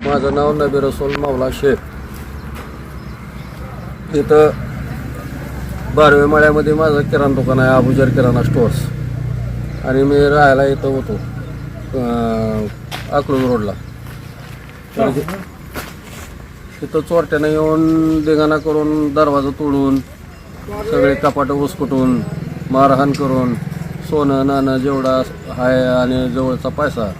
माझं नाव नबी रसोल मावला शेख. इथं बारवे मळ्यामध्ये माझं किराणा दुकान आहे अबुजर किराणा स्टोअर्स आणि मी राहायला इथं होतो अकलूज रोडला. ति- तिथं चोरट्यानं येऊन देगाणा करून दरवाजा तोडून सगळे कपाटं उसकुटून मारहाण करून सोनं नाणं जेवढा आहे आणि जवळचा पैसा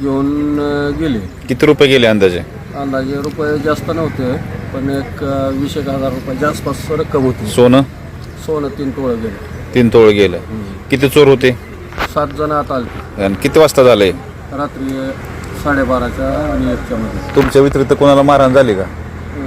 घेऊन गेले. किती रुपये गेले अंदाजे? अंदाजे रुपये जास्त नव्हते पण एक वीस एक हजार रुपयाच्या आसपास रक्कम होती. सोनं? सोनं तीन टोळं गेले. तीन तोळ गेलं. किती चोर होते? सात जण आता आले. आणि किती वाजता झालंय रात्री साडेबाराच्या आणि एकच्या मध्ये. तुमच्या व्यतिरिक्त कोणाला मारहाण झाली का?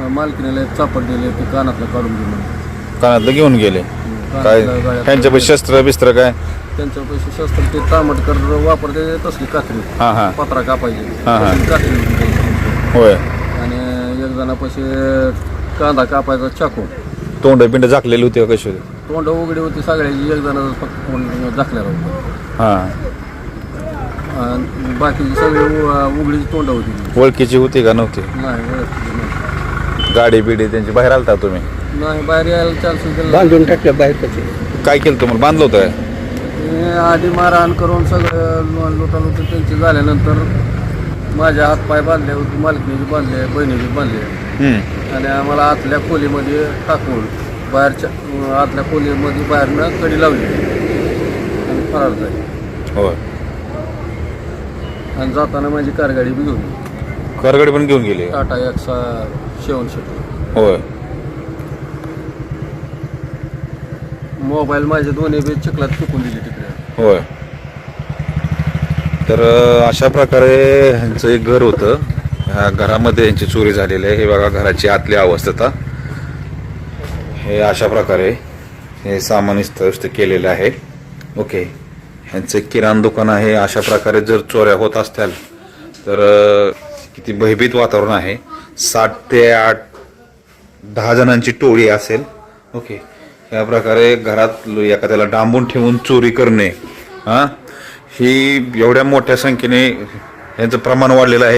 मालकीनेला एक चापट दिले ते कानातलं काढून दिलं. कानातलं घेऊन गेले. काय? कानातलं गळ्यात- त्यांच्या शस्त्र बिस्त्र काय? त्यांच्या पैसे शस्त्र ते तामटकर वापरते तसली कात्री. हां हां. पत्रा कापायची. हा, हा. तसली कात्री होती त्यांची. होय. आणि एक जणापाशी कांदा कापायचा चाकू. तोंड बिंड झाकलेली होती का कशी होती? तोंड उघडी होती सगळ्याची एक जण फक्त तोंड झाकलेलं होतं. हां. आणि बाकीची सगळी उ- उघडीची तोंड होती. ओळखीची होती का नव्हती? नाही ओळखीची नाही. गाडी बिडी त्यांची बाहेर आलता तुम्ही? नाही बाहेर यायला चान्स दिला बांधून टाकलं बाहेर त्याचे काय केलं तुम्हाला? बांधलं होतं? हे आधी मारहाण करून सगळं लुटालुटी त्यांची झाल्यानंतर माझे हातपाय बांधले होते मालकीचे बांधले बहिणीचे बांधले. हम्म. आणि आम्हाला आतल्या खोलीमध्ये टाकून बाहेरच्या आतल्या खोलीमध्ये बाहेरनं कडी लावली. आणि फरार झाली. होय. आणि जाताना माझी कारगाडी बी घेऊन. करगडी पण घेऊन गेले. टाटा एक्सा शेवण शेट होय. मोबाईल माझे दोन्ही बी चिखलात चुकून दिली तिकडे. होय. तर अ, अशा प्रकारे ह्यांचं एक घर होतं. ह्या घरामध्ये यांची चोरी झालेली आहे. हे बघा घराची आतली अवस्था हे अशा प्रकारे हे सामान इस्तव्यस्त केलेलं आहे. ओके. ह्यांचं एक किराणा दुकान आहे. अशा प्रकारे जर चोऱ्या होत असतील तर अ, किती भयभीत वातावरण आहे. सात ते आठ दहा जणांची टोळी असेल. ओके. या प्रकारे घरात एखाद्याला डांबून ठेवून चोरी करणे हा ही एवढ्या मोठ्या संख्येने यांचं प्रमाण वाढलेलं आहे.